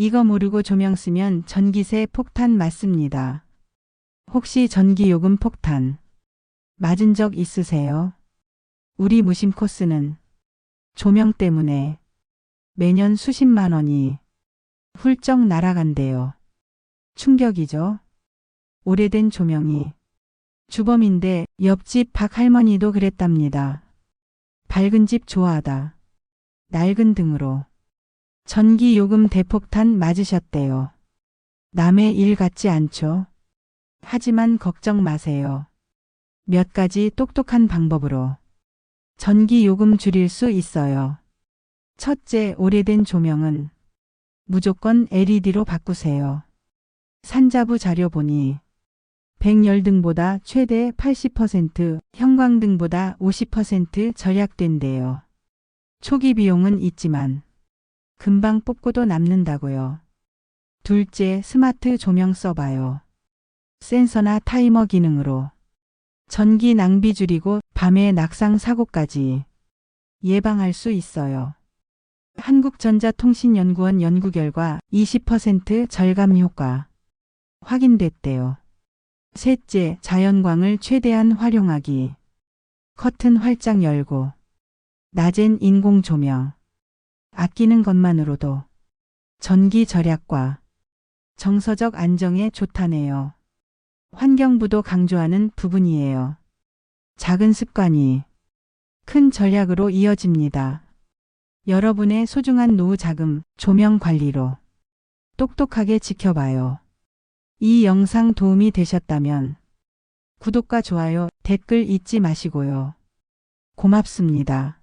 이거 모르고 조명 쓰면 전기세 폭탄 맞습니다. 혹시 전기요금 폭탄 맞은 적 있으세요? 우리 무심 코스는 조명 때문에 매년 수십만 원이 훌쩍 날아간대요. 충격이죠? 오래된 조명이 주범인데 옆집 박 할머니도 그랬답니다. 밝은 집 좋아하다. 낡은 등으로 전기 요금 대폭탄 맞으셨대요. 남의 일 같지 않죠? 하지만 걱정 마세요. 몇 가지 똑똑한 방법으로 전기 요금 줄일 수 있어요. 첫째, 오래된 조명은 무조건 LED로 바꾸세요. 산자부 자료 보니 백열등보다 최대 80%, 형광등보다 50% 절약된대요. 초기 비용은 있지만 금방 뽑고도 남는다고요. 둘째, 스마트 조명 써봐요. 센서나 타이머 기능으로 전기 낭비 줄이고 밤에 낙상 사고까지 예방할 수 있어요. 한국전자통신연구원 연구 결과 20% 절감 효과 확인됐대요. 셋째, 자연광을 최대한 활용하기. 커튼 활짝 열고 낮엔 인공 조명. 아끼는 것만으로도 전기 절약과 정서적 안정에 좋다네요. 환경부도 강조하는 부분이에요. 작은 습관이 큰 전략으로 이어집니다. 여러분의 소중한 노후 자금 조명 관리로 똑똑하게 지켜봐요. 이 영상 도움이 되셨다면 구독과 좋아요, 댓글 잊지 마시고요. 고맙습니다.